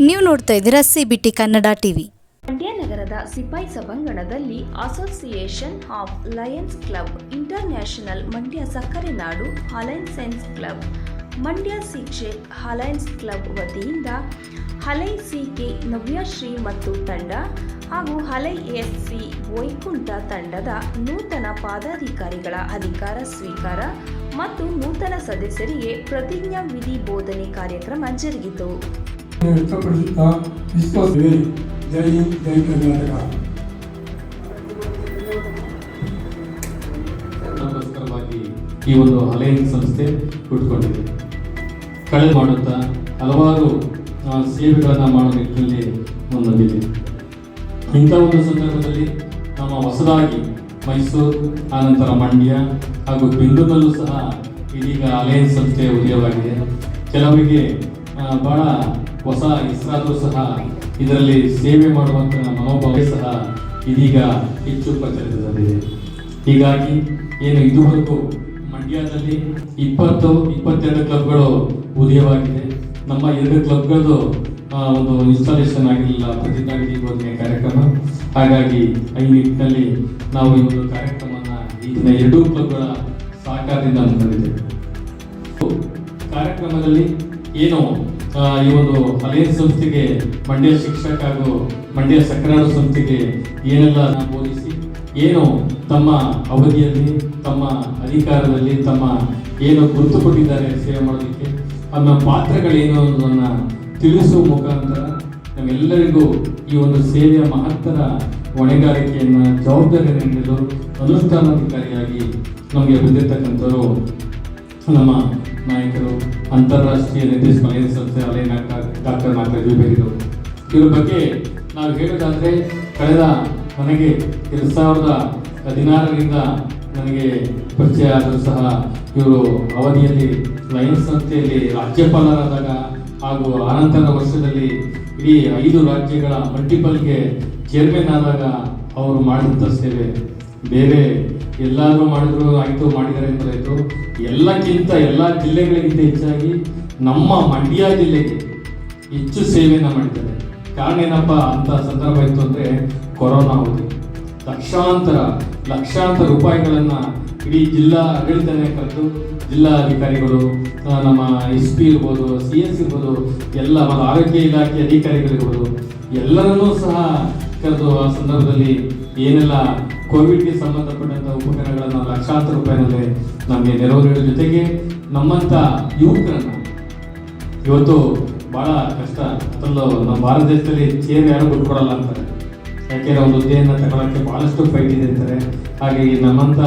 ನೋಡ್ತಾ ಇದ್ದೀರಾ CBT Kannada TV Mandya ನಗರದ ಸಿಪಾಯಿ ಸಭಾಂಗಣದಲ್ಲಿ association of lions club international Mandya ಸಕ್ಕರೆ ನಾಡು ಅಲೈನ್ಸೆನ್ಸ್ ಕ್ಲಬ್ ಮಂಡ್ಯ ಸಿಕ್ಷೆ ಅಲೈನ್ಸ್ ಕ್ಲಬ್ ವತಿಯಿಂದ ಹಲೈ ಸಿ ಕೆ ನವ್ಯಶ್ರೀ ಮತ್ತು ತಂಡ ಹಾಗೂ ಹಲೈ ಎಸ್ ಸಿ ವೈಕುಂಠ ತಂಡದ ನೂತನ ಪಾದಾಧಿಕಾರಿಗಳ ಅಧಿಕಾರ ಸ್ವೀಕಾರ ಮತ್ತು ನೂತನ ಸದಸ್ಯರಿಗೆ ಪ್ರತಿಜ್ಞಾ ವಿಧಿ ಬೋಧನೆ ಕಾರ್ಯಕ್ರಮ ಜರುಗಿತು. ವ್ಯಕ್ತಪಡಿಸುತ್ತಾ ವಿಶ್ವಾಸವೇ ಜೈ ಜೈ ಕರ್ನಾಟಕ ಈ ಒಂದು ಅಲೈನ್ ಸಂಸ್ಥೆ ಹುಟ್ಕೊಂಡಿದೆ ಕಳೆ ಮಾಡುತ್ತಾ ಹಲವಾರು ಸೇವೆಗಳನ್ನು ಮಾಡೋ ನಿಟ್ಟಿನಲ್ಲಿ ಮುಂದೊಂದಿದೆ. ಇಂಥ ಒಂದು ಸಂದರ್ಭದಲ್ಲಿ ನಮ್ಮ ಹೊಸದಾಗಿ ಮೈಸೂರು, ಆನಂತರ ಮಂಡ್ಯ ಹಾಗೂ ಬೆಂಗಳೂರಲ್ಲೂ ಸಹ ಇದೀಗ ಅಲೈನ್ಸ್ ಸಂಸ್ಥೆ ಉದಯವಾಗಿದೆ. ಕೆಲವರಿಗೆ ಭಾಳ ಹೊಸ ಹೆಸರಾದರೂ ಸಹ ಇದರಲ್ಲಿ ಸೇವೆ ಮಾಡುವಂಥ ಮನೋಭಾವ ಸಹ ಇದೀಗ ಹೆಚ್ಚು ಪ್ರಚಲಿತದಲ್ಲಿದೆ. ಹೀಗಾಗಿ ಏನು ಇದುವರೆಗೂ ಮಂಡ್ಯದಲ್ಲಿ ಇಪ್ಪತ್ತು, ಇಪ್ಪತ್ತೆರಡು ಕ್ಲಬ್ಗಳು ಉದಯವಾಗಿದೆ. ನಮ್ಮ ಎರಡು ಕ್ಲಬ್ಗಳದ್ದು ಒಂದು ಇನ್ಸ್ಟಾಲೇಷನ್ ಆಗಿರಲಿಲ್ಲ ಪ್ರತಿಜ್ಞಾವಿಧಿ ಬೋಧನೆ ಕಾರ್ಯಕ್ರಮ. ಹಾಗಾಗಿ ಈ ನಿಟ್ಟಿನಲ್ಲಿ ನಾವು ಈ ಒಂದು ಕಾರ್ಯಕ್ರಮನ ಈಗಿನ ಎರಡೂ ಕ್ಲಬ್ಗಳ ಸಹಕಾರದಿಂದ ಹಮ್ಮಿಕೊಂಡಿದ್ದೇವೆ ಕಾರ್ಯಕ್ರಮದಲ್ಲಿ ಏನು ಈ ಒಂದು ಅಲಯನ್ಸ್ ಸಂಸ್ಥೆಗೆ, ಮಂಡ್ಯ ಶಿಕ್ಷಕ ಹಾಗೂ ಮಂಡ್ಯ ಸಕ್ರಾರ ಸಂಸ್ಥೆಗೆ ಏನೆಲ್ಲ ಬೋಧಿಸಿ, ಏನು ತಮ್ಮ ಅವಧಿಯಲ್ಲಿ, ತಮ್ಮ ಅಧಿಕಾರದಲ್ಲಿ, ತಮ್ಮ ಏನು ಗುರುತು ಕೊಟ್ಟಿದ್ದಾರೆ ಸೇವೆ ಮಾಡೋದಕ್ಕೆ ನಮ್ಮ ಪಾತ್ರಗಳೇನು ಅನ್ನೋದನ್ನು ತಿಳಿಸುವ ಮುಖಾಂತರ ನಮ್ಮೆಲ್ಲರಿಗೂ ಈ ಒಂದು ಸೇವೆಯ ಮಹತ್ತರ ಹೊಣೆಗಾರಿಕೆಯನ್ನು ಜವಾಬ್ದಾರಿಯನ್ನು ನೀಡಲು ಅನುಷ್ಠಾನಾಧಿಕಾರಿಯಾಗಿ ನಮಗೆ ಬಂದಿರತಕ್ಕಂಥವರು ನಮ್ಮ ನಾಯಕರು ಅಂತಾರಾಷ್ಟ್ರೀಯ ನಿರ್ದೇಶ ಮಲಯ ಸಂಸ್ಥೆ ಅಲೈ ಡಾಕ್ಟರ್ ನಾಗರಾಜ್ ಬೇರಿದರು ಇವ್ರ ಬಗ್ಗೆ ನಾವು ಹೇಳೋದಾದ್ರೆ ಕಳೆದ ನನಗೆ ಎರಡು ಸಾವಿರದ ಹದಿನಾರರಿಂದ ನನಗೆ ಪರಿಚಯ ಆದರೂ ಸಹ ಇವರು ಅವಧಿಯಲ್ಲಿ ಲಯನ್ಸ್ ಸಂಸ್ಥೆಯಲ್ಲಿ ರಾಜ್ಯಪಾಲರಾದಾಗ ಹಾಗೂ ಆನಂತರ ವರ್ಷದಲ್ಲಿ ಇಡೀ ಐದು ರಾಜ್ಯಗಳ ಮಲ್ಟಿಪಲ್ಗೆ ಚೇರ್ಮನ್ ಆದಾಗ ಅವರು ಮಾಡಿದಂಥ ಸೇವೆ. ಬೇರೆ ಎಲ್ಲಾದರೂ ಮಾಡಿದ್ರು, ಆಯಿತು, ಮಾಡಿದ್ದಾರೆ ಅಂತಾಯಿತು ಎಲ್ಲಕ್ಕಿಂತ ಎಲ್ಲ ಜಿಲ್ಲೆಗಳಿಗಿಂತ ಹೆಚ್ಚಾಗಿ ನಮ್ಮ ಮಂಡ್ಯ ಜಿಲ್ಲೆಗೆ ಹೆಚ್ಚು ಸೇವೆಯನ್ನು ಮಾಡಿದ್ದಾರೆ. ಕಾರಣ ಏನಪ್ಪ, ಅಂತ ಸಂದರ್ಭ ಇತ್ತು ಅಂದರೆ ಕೊರೋನಾ ಅವಧಿ ಲಕ್ಷಾಂತರ ಲಕ್ಷಾಂತರ ರೂಪಾಯಿಗಳನ್ನು ಇಡೀ ಜಿಲ್ಲಾ ಆಡಳಿತನೇ ಕರೆದು ಜಿಲ್ಲಾ ಅಧಿಕಾರಿಗಳು ನಮ್ಮ ಎಸ್ ಪಿ ಇರ್ಬೋದು, ಸಿ ಎಸ್ ಇರ್ಬೋದು, ಎಲ್ಲ ಆರೋಗ್ಯ ಇಲಾಖೆ ಅಧಿಕಾರಿಗಳಿರ್ಬೋದು, ಎಲ್ಲರನ್ನೂ ಸಹ ಕರೆದು ಆ ಸಂದರ್ಭದಲ್ಲಿ ಏನೆಲ್ಲ ಕೋವಿಡ್ಗೆ ಸಂಬಂಧಪಟ್ಟಂಥ ಉಪಕರಣಗಳನ್ನು ಲಕ್ಷಾಂತರ ರೂಪಾಯಿನಲ್ಲಿ ನಮಗೆ ನೆರವು ನೀಡೋ ಜೊತೆಗೆ ನಮ್ಮಂಥ ಯುವಕರನ್ನು ಇವತ್ತು ಬಹಳ ಕಷ್ಟ ಅದರಲ್ಲೂ ನಮ್ಮ ಭಾರತ ದೇಶದಲ್ಲಿ ಚೇರ್ ಯಾರು ಬಿಟ್ಕೊಡಲ್ಲ ಅಂತಾರೆ. ಯಾಕೆಂದರೆ ಒಂದು ಹುದ್ದೆಯನ್ನು ತಗೊಳ್ಳೋಕ್ಕೆ ಭಾಳಷ್ಟು ಫೈಟ್ ಇದೆ ಅಂತಾರೆ. ಹಾಗಾಗಿ ನಮ್ಮಂಥ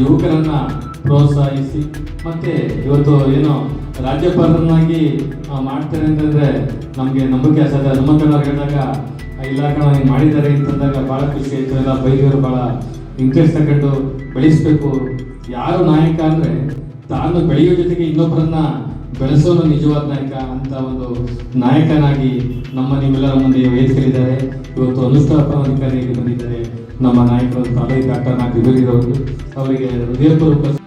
ಯುವಕರನ್ನ ಪ್ರೋತ್ಸಾಹಿಸಿ ಮತ್ತೆ ಇವತ್ತು ಏನು ರಾಜ್ಯಪಾಲರನ್ನಾಗಿ ಮಾಡ್ತೇನೆ ಅಂತಂದ್ರೆ ನಮಗೆ ನಂಬಿಕೆ ಅಸಾಧ್ಯ ಹನುಮಂತನವ್ರು ಹೇಳಿದಾಗ ಇಲಾಖೆ ಹಿಂಗೆ ಮಾಡಿದ್ದಾರೆ ಅಂತಂದಾಗ ಭಾಳ ಖುಷಿ ಆಯ್ತು. ಎಲ್ಲ ಬೈದಿಯವರು ಭಾಳ ಇಂಟ್ರೆಸ್ಟ್ ತಗೊಂಡು ಬೆಳೆಸ್ಬೇಕು. ಯಾರು ನಾಯಕ ಅಂದ್ರೆ ತಾನು ಬೆಳೆಯೋ ಜೊತೆಗೆ ಇನ್ನೊಬ್ಬರನ್ನ ಬೆಳೆಸೋನು ನಿಜವಾದ ನಾಯಕ ಅಂತ ಒಂದು ನಾಯಕನಾಗಿ ನಮ್ಮ ನಿಮ್ಮೆಲ್ಲರ ಮುಂದೆ ವಹಿಸಲಿದ್ದಾರೆ ಇವತ್ತು ಅನುಷ್ಠಾಪನಾಧಿಕಾರಿಯಾಗಿ ಬಂದಿದ್ದಾರೆ ನಮ್ಮ ನಾಯಕರು ತಾಲೂಕು ಡಾಕ್ಟರ್ ಅವರಿಗೆ ಹೃದಯಪೂರ್ವಕ